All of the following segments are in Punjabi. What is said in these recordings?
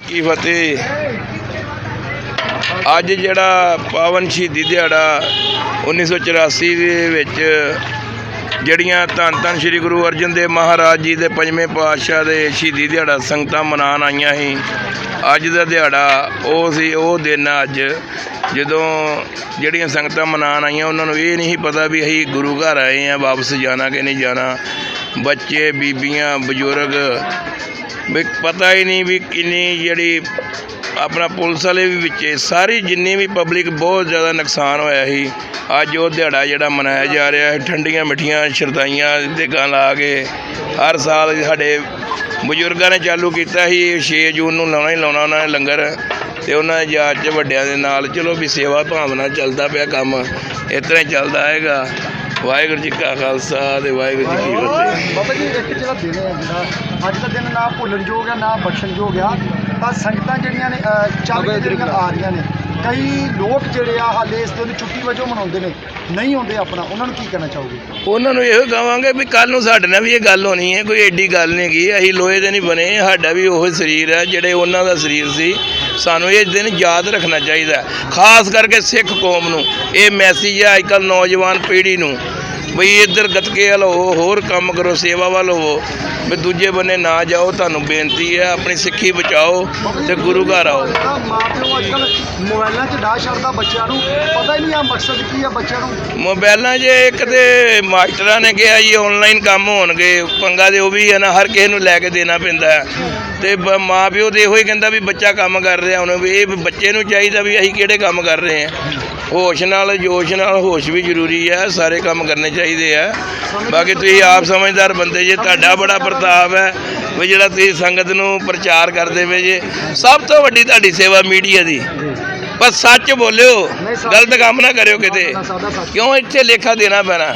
ਕੀ ਫਤਿਹ? ਅੱਜ ਜਿਹੜਾ ਪਾਵਨ ਸ਼ਹੀਦੀ ਦਿਹਾੜਾ 1984 ਦੇ ਵਿੱਚ ਜਿਹੜੀਆਂ ਧੰਨ ਧੰਨ ਸ੍ਰੀ ਗੁਰੂ ਅਰਜਨ ਦੇਵ ਮਹਾਰਾਜ ਜੀ ਦੇ ਪੰਜਵੇਂ ਪਾਤਸ਼ਾਹ ਦੇ ਸ਼ਹੀਦੀ ਦਿਹਾੜਾ ਸੰਗਤਾਂ ਮਨਾਉਣ ਆਈਆਂ ਸੀ। ਅੱਜ ਦਾ ਦਿਹਾੜਾ ਉਹ ਸੀ, ਉਹ ਦਿਨ ਅੱਜ। ਜਦੋਂ ਜਿਹੜੀਆਂ ਸੰਗਤਾਂ ਮਨਾਉਣ ਆਈਆਂ, ਉਹਨਾਂ ਨੂੰ ਇਹ ਨਹੀਂ ਪਤਾ ਵੀ ਅਸੀਂ ਗੁਰੂ ਘਰ ਆਏ ਆ ਵਾਪਸ ਜਾਣਾ ਕਿ ਨਹੀਂ ਜਾਣਾ। ਬੱਚੇ, ਬੀਬੀਆਂ, ਬਜ਼ੁਰਗ, ਵੀ ਪਤਾ ਹੀ ਨਹੀਂ ਵੀ ਕਿੰਨੀ ਜਿਹੜੀ ਆਪਣਾ ਪੁਲਿਸ ਵਾਲੇ ਵੀ ਵਿੱਚੇ ਸਾਰੀ ਜਿੰਨੀ ਵੀ ਪਬਲਿਕ ਬਹੁਤ ਜ਼ਿਆਦਾ ਨੁਕਸਾਨ ਹੋਇਆ ਸੀ, ਅੱਜ ਉਹ ਦਿਹਾੜਾ ਜਿਹੜਾ ਮਨਾਇਆ ਜਾ ਰਿਹਾ ਹੈ, ਠੰਡੀਆਂ ਮਿੱਠੀਆਂ ਸ਼ਰਦਾਈਆਂ ਦੇ ਗਾਂ ਲਾ ਕੇ ਹਰ ਸਾਲ ਸਾਡੇ ਬਜ਼ੁਰਗਾਂ ਨੇ ਚਾਲੂ ਕੀਤਾ ਸੀ 6 ਜੂਨ ਨੂੰ ਲਾਉਣਾ ਹੀ ਲਾਉਣਾ ਉਹਨਾਂ ਨੇ ਲੰਗਰ ਤੇ ਉਹਨਾਂ ਦੀ ਯਾਦ 'ਚ ਵੱਡਿਆਂ ਦੇ ਨਾਲ, ਚਲੋ ਵੀ ਸੇਵਾ ਭਾਵਨਾ ਚੱਲਦਾ ਪਿਆ ਕੰਮ, ਇਸ ਤਰ੍ਹਾਂ ਹੀ ਚੱਲਦਾ ਹੈਗਾ ਵਾਹਿਗੁਰੂ ਜੀ ਕਾ ਖਾਲਸਾ ਤੇ ਵਾਹਿਗੁਰੂ ਜੀ ਕੀ ਫਤਿਹ। ਬਾਬਾ ਜੀ, ਇੱਕ ਜਿਹੜਾ ਦਿਨ ਹੈ ਅੱਜ ਦਾ ਦਿਨ ਨਾ ਭੁੱਲਣਯੋਗ ਹੈ, ਨਾ ਬਖਸ਼ਣਯੋਗ ਆ ਤਾਂ ਸੰਗਤਾਂ ਜਿਹੜੀਆਂ ਨੇ ਚੱਲ ਕੇ ਜਿਹੜੀਆਂ ਆ ਰਹੀਆਂ ਨੇ। ਕਈ ਲੋਕ ਜਿਹੜੇ ਆ ਹਾਲੇ ਇਸ ਦਿਨ ਛੁੱਟੀ ਵਜੋਂ ਮਨਾਉਂਦੇ ਨੇ। ਨਹੀਂ ਆਉਂਦੇ ਆਪਣਾ। ਉਹਨਾਂ ਨੂੰ ਕੀ ਕਹਿਣਾ ਚਾਹੋਗੇ? ਉਹਨਾਂ ਨੂੰ ਇਹੋ ਕਹਾਂਗੇ ਵੀ ਕੱਲ ਨੂੰ ਸਾਡੇ ਨਾਲ ਵੀ ਇਹ ਗੱਲ ਹੋਣੀ ਹੈ ਕੋਈ ਐਡੀ ਗੱਲ ਨਹੀਂ ਗੀ ਅਸੀਂ ਲੋਹੇ ਦੇ ਨਹੀਂ ਬਣੇ ਸਾਡਾ ਵੀ ਉਹ ਸਰੀਰ ਹੈ ਜਿਹੜੇ ਉਹਨਾਂ ਦਾ ਸਰੀਰ ਸੀ। ਸਾਨੂੰ ਇਹ ਦਿਨ ਯਾਦ ਰੱਖਣਾ ਚਾਹੀਦਾ ਹੈ। ਖਾਸ ਕਰਕੇ ਸਿੱਖ ਕੌਮ ਨੂੰ। ਇਹ ਮੈਸੇਜ ਹੈ ਅੱਜਕੱਲ ਨੌਜਵਾਨ ਪੀੜ੍ਹੀ ਨੂੰ। ਬਈ ਇੱਧਰ ਗੱਤਕੇ ਵੱਲ ਹੋ ਹੋਰ ਕੰਮ ਕਰੋ ਸੇਵਾ ਵੱਲ ਹੋ ਵੀ ਦੂਜੇ ਬੰਨੇ ਨਾ ਜਾਓ ਤੁਹਾਨੂੰ ਬੇਨਤੀ ਹੈ ਆਪਣੀ ਸਿੱਖੀ ਬਚਾਓ ਤੇ ਗੁਰੂ ਘਰ ਆਓ। ਤਾਂ ਮਾਂ ਪਿਓ ਅੱਜ ਕੱਲ ਮੋਬਾਈਲਾਂ 'ਚ ਡਾਹ ਛੱਡਦਾ ਬੱਚਿਆਂ ਨੂੰ। ਪਤਾ ਹੀ ਨਹੀਂ ਆ ਮਕਸਦ ਕੀ ਆ ਬੱਚਿਆਂ ਨੂੰ। ਮੋਬਾਈਲਾਂ 'ਚ ਇੱਕ ਤੇ ਮਾਸਟਰਾਂ ਨੇ ਕਿਹਾ ਜੀ ਆਨਲਾਈਨ ਕੰਮ ਹੋਣਗੇ। ਪੰਗਾ ਤੇ ਉਹ ਵੀ ਹੈ ਨਾ ਹਰ ਕਿਸੇ ਨੂੰ ਲੈ ਕੇ ਦੇਣਾ ਪੈਂਦਾ ਹੈ। ਤੇ ਬ- ਮਾਂ ਪਿਓ ਤੇ ਇਹੋ ਹੀ ਕਹਿੰਦਾ ਵੀ ਬੱਚਾ ਕੰਮ ਕਰ ਰਿਹਾ ਹੁਣ ਵੀ ਇਹ ਬੱਚੇ ਨੂੰ ਚਾਹੀਦਾ ਵੀ ਅਸੀਂ ਕਿਹੜੇ ਕੰਮ ਕਰ ਰਹੇ ਹਾਂ। ਹੋਸ਼ ਨਾਲ ਜੋਸ਼ ਨਾਲ ਹੋਸ਼ ਵੀ ਜ਼ਰੂਰੀ ਹੈ ਸਾਰੇ ਕੰਮ ਕਰਨੇ ਚਾਹੀਦੇ ਆ। ਬਾਕੀ ਤੁਸੀਂ ਆਪ ਸਮਝਦਾਰ ਬੰਦੇ ਜੇ ਤੁਹਾਡਾ ਬੜਾ ਪ੍ਰਤਾਪ ਹੈ ਵੀ ਜਿਹੜਾ ਤੁਸੀਂ ਸੰਗਤ ਨੂੰ ਪ੍ਰਚਾਰ ਕਰਦੇ ਵੇ ਜੇ। ਸਭ ਤੋਂ ਵੱਡੀ ਤੁਹਾਡੀ ਸੇਵਾ ਮੀਡੀਆ ਦੀ। ਬਸ ਸੱਚ ਬੋਲਿਓ ਗਲਤ ਕੰਮ ਨਾ ਕਰਿਓ ਕਿਤੇ। ਕਿਉਂ ਇੱਥੇ ਲੇਖਾ ਦੇਣਾ ਪੈਣਾ?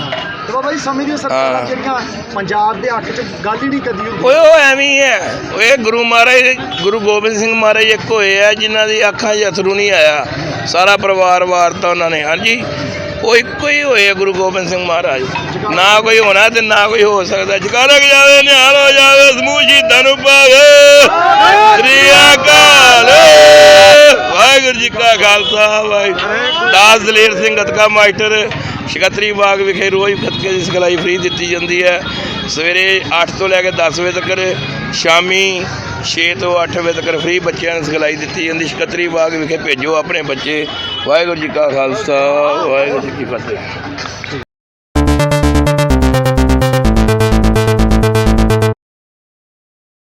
ਬਾਬਾ ਜੀ ਸਮੇਂ ਦੀਆਂ ਸਰਕਾਰਾਂ। ਜਿਹੜੀਆਂ ਪੰਜਾਬ ਦੇ ਹੱਕ 'ਚ ਗੱਲ ਹੀ ਨਹੀਂ ਕਰਦੀ ਓਏ ਉਹ ਐਵੇਂ ਹੀ ਹੈ। ਓਏ ਗੁਰੂ ਮਹਾਰਾਜ ਗੁਰੂ ਗੋਬਿੰਦ ਸਿੰਘ ਮਹਾਰਾਜ ਇੱਕ ਹੋਏ ਆ ਜਿਨ੍ਹਾਂ ਦੀ ਅੱਖਾਂ 'ਚ ਅਥਰੂ ਨਹੀਂ ਆਇਆ। ਸਾਰਾ ਪਰਿਵਾਰ ਵਾਰਤਾ ਉਹਨਾਂ ਨੇ, ਹਾਂਜੀ। ਉਹ ਇੱਕੋ ਹੀ ਹੋਏ ਗੁਰੂ ਗੋਬਿੰਦ ਸਿੰਘ ਮਹਾਰਾਜ। ਨਾ ਕੋਈ ਹੋਣਾ ਤੇ ਨਾ ਕੋਈ ਹੋ ਸਕਦਾ। ਜਕਾਰਾ ਕਿ ਜਾਵੇ, ਨਿਹਾਲ ਹੋ ਜਾਵੇ, ਸਮੂਹ ਸ਼ਹੀਦਾਂ ਨੂੰ ਪਾਵੇ। ਸ੍ਰੀ ਅਕਾਲ। ਵਾਹਿਗੁਰੂ ਜੀ ਕਾ ਖਾਲਸਾ, ਵਾਹਿਗੁਰੂ। ਦਾਸ ਦਲੇਰ ਸਿੰਘ ਗਤਕਾ ਮਾਸਟਰ, ਸ਼ਕਤਰੀ ਬਾਗ ਵਿਖੇ ਰੋਜ਼ ਗੱਤਕੇ ਦੀ ਸਿਖਲਾਈ ਫ੍ਰੀ ਦਿੱਤੀ ਜਾਂਦੀ ਹੈ। ਸਵੇਰੇ 8 ਤੋਂ ਲੈ ਕੇ 10 ਵਜੇ ਤੱਕ ਸ਼ਾਮੀ 6 ਤੋਂ 8 ਵਜੇ ਤੱਕ ਫ੍ਰੀ ਬੱਚਿਆਂ ਨੂੰ ਸਿਖਲਾਈ ਦਿੱਤੀ ਜਾਂਦੀ। ਸ਼ਕਤਰੀ ਬਾਗ ਵਿਖੇ ਭੇਜੋ ਆਪਣੇ ਬੱਚੇ। ਵਾਹਿਗੁਰੂ ਜੀ ਕਾ ਖਾਲਸਾ, ਵਾਹਿਗੁਰੂ ਜੀ ਕੀ ਫਤਿਹ।